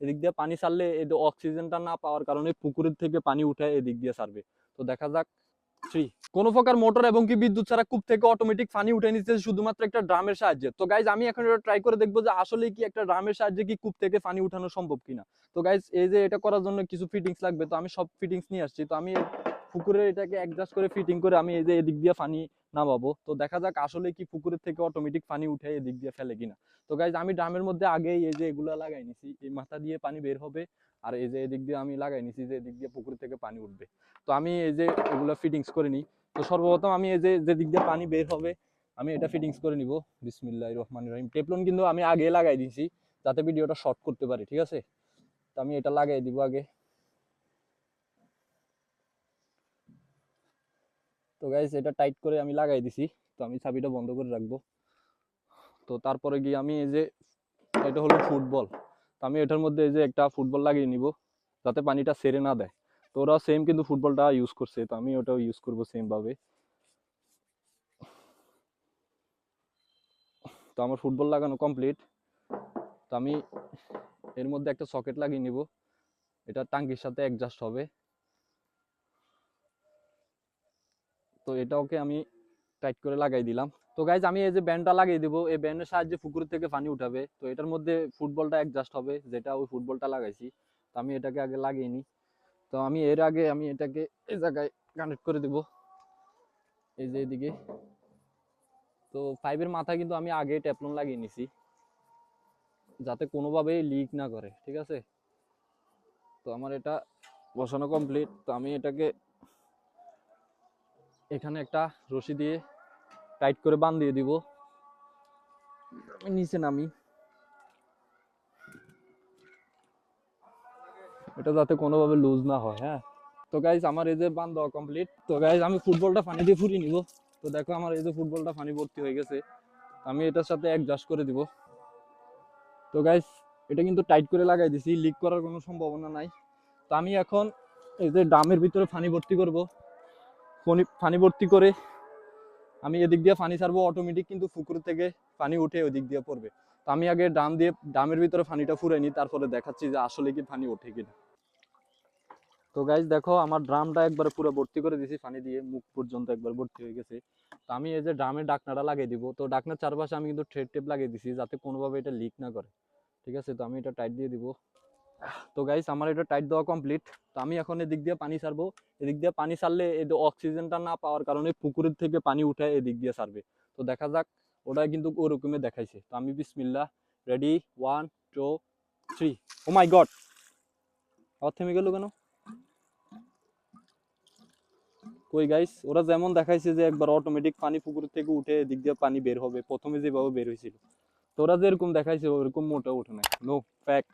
এদিক দিয়ে পানি সারলে এই অক্সিজেনটা না পাওয়ার কারণে পুকুরের থেকে পানি উঠে এদিক দিয়ে সারবে তো দেখা যাক থ্রি কোন প্রকার মোটর এবং কি বিদ্যুৎ ছাড়া কূপ থেকে অটোমেটিক পানি উঠে নিচ্ছে শুধুমাত্র একটা ড্রামের সাহায্যে। তো গাইজ আমি এখন এটা ট্রাই করে দেখব যে আসলে কি একটা ড্রামের সাহায্যে কি কূপ থেকে পানি উঠানো সম্ভব কিনা। তো গাইজ এই যে এটা করার জন্য কিছু ফিটিংস লাগবে, তো আমি সব ফিটিংস নিয়ে আসছি। তো আমি পুকুরে এটাকে অ্যাডজাস্ট করে ফিটিং করে আমি এই যে এদিক দিয়ে পানি নামাবো। তো দেখা যাক আসলে কি পুকুরের থেকে অটোমেটিক পানি উঠে এদিক দিয়ে ফেলে কিনা। তো গাইজ আমি ড্রামের মধ্যে আগেই এই যে এগুলা লাগাই নিছি। এই মাথা দিয়ে পানি বের হবে আর এই যে এদিক দিয়ে আমি লাগাই নিছি যে এদিক দিয়ে পুকুর থেকে পানি উঠবে। তো আমি এই যে এগুলা ফিটিংস করে নিই। তো সর্বপ্রথম আমি এই যে যে দিক দিয়ে পানি বের হবে, আমি এটা ফিটিংস করে নিব। বিসমিল্লাহ রহমান রহিম। টেপলন কিন্তু আমি আগে লাগাই দিয়েছি যাতে ভিডিওটা শর্ট করতে পারি, ঠিক আছে? তো আমি এটা লাগাই দিব আগে। তো গাইস এটা টাইট করে আমি লাগাই দিছি। তো আমি চাবিটা বন্ধ করে রাখব। তো তারপরে গিয়ে আমি এই যে, এটা হলো ফুটবল। তো আমি এটার মধ্যে এই যে একটা ফুটবল লাগিয়ে নিব, যাতে পানিটা সেরে না দেয়। তো ওরা সেম কিন্তু ফুটবলটা ইউজ করছে, তো আমি ওটাও ইউজ করব সেমভাবে তো আমার ফুটবল লাগানো কমপ্লিট তো আমি এর মধ্যে একটা সকেট লাগিয়ে নিব। এটা টাঙ্কির সাথে অ্যাডজাস্ট হবে। তো এটাওকে আমি টাইট করে লাগাই দিলাম। তো গাইজ আমি এই যে ব্যান্ডটা লাগিয়ে দিব, এই ব্যান্ডের সাহায্যে পুকুর থেকে পানি উঠাবে। তো এটার মধ্যে ফুটবলটা অ্যাডজাস্ট হবে, যেটা ওই ফুটবলটা লাগাইছি। তো আমি এটাকে আগে লাগিয়ে নিই। তো আমি এর আগে আমি এটাকে এই জায়গায় কানেক্ট করে দেব। এই যে এদিকে। তো পাইপের মাথায় কিন্তু আমি আগে ট্যাপলন লাগিয়ে নিছি। যাতে কোনোভাবেই লিক না করে, ঠিক আছে? তো আমার এটা বসানো কমপ্লিট তো আমি এটাকে এখানে একটা রশি দিয়ে টাইট করে বান দিয়ে দিব নিচে নামি। এটা যাতে কোনোভাবে লুজ না হয় হ্যাঁ। তো গাইজ আমার এই যে বান দেওয়া কমপ্লিট তো গাইজ আমি ফুটবলটা পানি দিয়ে ফুরিয়ে নিব। তো দেখো আমার এই যে ফুটবলটা পানি ভর্তি হয়ে গেছে। আমি এটার সাথে অ্যাডজাস্ট করে দিব। তো গাইজ এটা কিন্তু টাইট করে লাগাই দিছি। লিক করার কোনো সম্ভাবনা নাই। তো আমি এখন এই যে ড্রামের ভিতরে পানি ভর্তি করব। পানি ভর্তি করে আমি এদিক দিয়ে পানি ছাড়বো অটোমেটিক কিন্তু পুকুর থেকে পানি উঠে ওই দিক দিয়ে পড়বে। তো আমি আগে ড্রাম দিয়ে ড্রামের ভিতরে পানিটা ফুরাই নিই, তারপরে দেখাচ্ছি যে আসলে কি পানি ওঠে কিনা। তো গাইজ দেখো আমার ড্রামটা একবার পুরো ভর্তি করে দিয়েছি পানি দিয়ে, মুখ পর্যন্ত একবার ভর্তি হয়ে গেছে। তো আমি এই যে ড্রামের ডাকনাটা লাগিয়ে দিব, তো ডাকনার চারপাশে আমি কিন্তু থ্রেড টেপ লাগিয়ে দিছি যাতে কোনোভাবে এটা লিক না করে। ঠিক আছে, তো আমি এটা টাইট দিয়ে দিব। তো গাইস আমার এটা টাইট দেওয়া কমপ্লিট তো আমি এখন এদিক দিয়ে পানি সারবো। এদিক দিয়ে পানি ছাড়লে এই অক্সিজেনটা না পাওয়ার কারণে পুকুরের থেকে পানি উঠে এদিক দিয়ে সারবে। তো দেখা যাক ওটা কিন্তু ওরকমই দেখাইছে। তো আমি বিসমিল্লা ready one two three oh my God আবার থেমে গেল কেন? কই গাইস ওরা যেমন দেখাইছে যে একবার অটোমেটিক পানি পুকুর থেকে উঠে এদিক দিয়ে পানি বের হবে, প্রথমে যেভাবে বের হয়েছিল। তো ওরা যেরকম দেখাইছে, ওরকম মোটা উঠে না নো ফ্যাক্ট